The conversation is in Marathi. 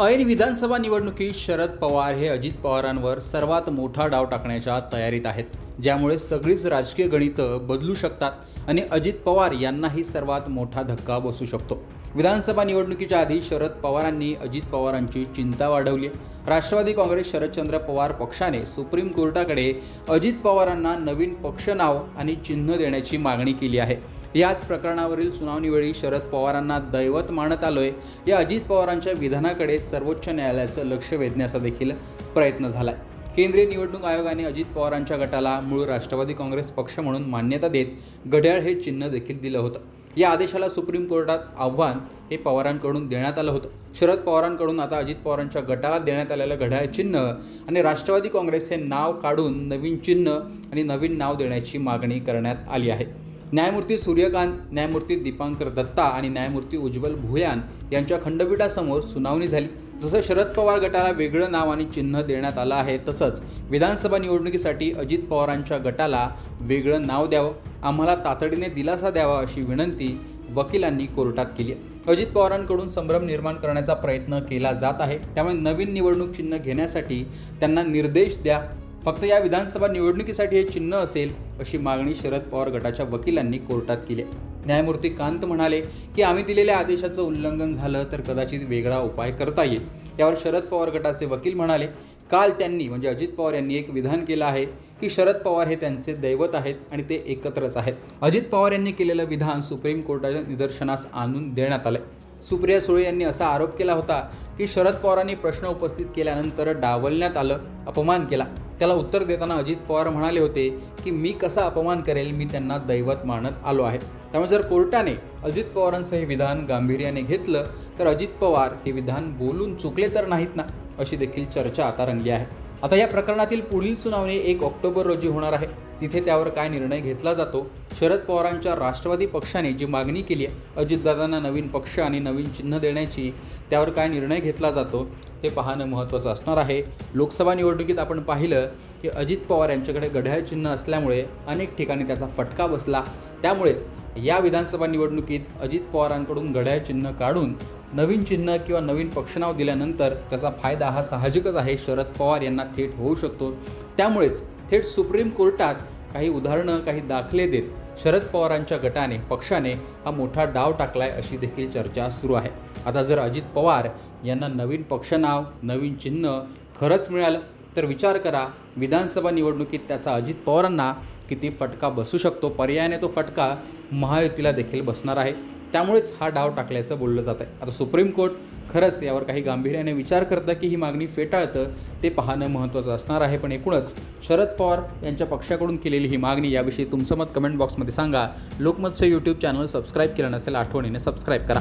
ऐन विधानसभा निवडणुकीत शरद पवार हे अजित पवारांवर सर्वात मोठा डाव टाकण्याच्या तयारीत आहेत ज्यामुळे सगळीच राजकीय गणितं बदलू शकतात आणि अजित पवार यांनाही सर्वात मोठा धक्का बसू शकतो. विधानसभा निवडणुकीच्या आधी शरद पवारांनी अजित पवारांची चिंता वाढवली. राष्ट्रवादी काँग्रेस शरदचंद्र पवार पक्षाने सुप्रीम कोर्टाकडे अजित पवारांना नवीन पक्ष नाव आणि चिन्ह देण्याची मागणी केली आहे. याच प्रकरणावरील सुनावणीवेळी शरद पवारांना दैवत मानत आलोय. या अजित पवारांच्या विधानाकडे सर्वोच्च न्यायालयाचं लक्ष वेधण्याचा देखील प्रयत्न झाला केंद्रीय निवडणूक आयोगाने अजित पवारांच्या गटाला मूळ राष्ट्रवादी काँग्रेस पक्ष म्हणून मान्यता देत घड्याळ हे चिन्ह देखील दिलं होतं. या आदेशाला सुप्रीम कोर्टात आव्हान हे पवारांकडून देण्यात आलं होतं. शरद पवारांकडून आता अजित पवारांच्या गटाला देण्यात आलेलं घड्याळ चिन्ह आणि राष्ट्रवादी काँग्रेस हे नाव काढून नवीन चिन्ह आणि नवीन नाव देण्याची मागणी करण्यात आली आहे. न्यायमूर्ती सूर्यकांत न्यायमूर्ती दीपांकर दत्ता आणि न्यायमूर्ती उज्ज्वल भुयान यांच्या खंडपीठासमोर सुनावणी झाली. जसं शरद पवार गटाला वेगळं नाव आणि चिन्ह देण्यात आलं आहे तसंच विधानसभा निवडणुकीसाठी अजित पवारांच्या गटाला वेगळं नाव द्यावं आम्हाला तातडीने दिलासा द्यावा अशी विनंती वकिलांनी कोर्टात केली अजित पवारांकडून संभ्रम निर्माण करण्याचा प्रयत्न केला जात आहे. त्यामुळे नवीन निवडणूक चिन्ह घेण्यासाठी त्यांना निर्देश द्या फक्त या विधानसभा निवडणुकीसाठी हे चिन्ह असेल अशी मागणी शरद पवार गटाच्या वकिलांनी कोर्टात केली न्यायमूर्ती कांत म्हणाले की आम्ही दिलेल्या आदेशाचं उल्लंघन झालं तर कदाचित वेगळा उपाय करता येईल. यावर शरद पवार गटाचे वकील म्हणाले काल त्यांनी म्हणजे अजित पवार यांनी एक विधान केलं आहे की शरद पवार हे त्यांचे दैवत आहेत आणि ते एकत्रच आहेत. अजित पवार यांनी केलेलं विधान सुप्रीम कोर्टाच्या निदर्शनास आणून देण्यात आलं सुप्रिया सुळे यांनी असा आरोप केला होता की शरद पवारांनी प्रश्न उपस्थित केल्यानंतर डावलण्यात आलं अपमान केला. त्याला उत्तर देताना अजित पवार म्हणाले होते की मी कसा अपमान करेल? मी त्यांना दैवत मानत आलो आहे. त्यामुळे जर कोर्टाने अजित पवारांचं हे विधान गांभीर्याने घेतलं तर अजित पवार हे विधान बोलून चुकले तर नाहीत ना अशी देखील चर्चा आता रंगली आहे. आता या प्रकरणातील पुढील सुनावणी एक ऑक्टोबर रोजी होणार आहे. तिथे त्यावर काय निर्णय घेतला जातो? शरद पवारांच्या राष्ट्रवादी पक्षाने जी मागणी केली आहे अजितदादांना नवीन पक्ष आणि नवीन चिन्ह देण्याची त्यावर काय निर्णय घेतला जातो? ते पाहणं महत्त्वाचं असणार आहे. लोकसभा निवडणुकीत आपण पाहिलं की अजित पवार यांच्याकडे गढ्याळ चिन्ह असल्यामुळे अनेक ठिकाणी त्याचा फटका बसला. त्यामुळेच या विधानसभा निवडणुकीत अजित पवारांकडून घड्याळ चिन्ह काढून नवीन चिन्ह किंवा नवीन पक्षनाव दिल्यानंतर त्याचा फायदा हा साहजिकच आहे. शरद पवार यांना थेट होऊ शकतो. त्यामुळेच थेट सुप्रीम कोर्टात काही उदाहरणं काही दाखले देत शरद पवारांच्या गटाने पक्षाने हा मोठा डाव टाकलाय अशी देखील चर्चा सुरू आहे. आता जर अजित पवार यांना नवीन पक्षनाव नवीन चिन्ह खरंच मिळालं तर विचार करा विधानसभा निवडणुकीत त्याचा अजित पवारांना किती फटका बसू शकतो. पर्यायाने तो फटका महायुतीला देखील बसणार आहे. त्यामुळेच हा डाव टाकल्याचं बोललं जात आहे आता सुप्रीम कोर्ट खरंच यावर काही गांभीर्याने विचार करतं की ही मागणी फेटाळतं ते पाहणं महत्त्वाचं असणार आहे. पण एकूणच शरद पवार यांच्या पक्षाकडून केलेली ही मागणी याविषयी तुमचं मत कमेंट बॉक्समध्ये सांगा. लोकमतचं यूट्यूब चॅनल सबस्क्राईब केलं नसेल आठवणीने सबस्क्राईब करा.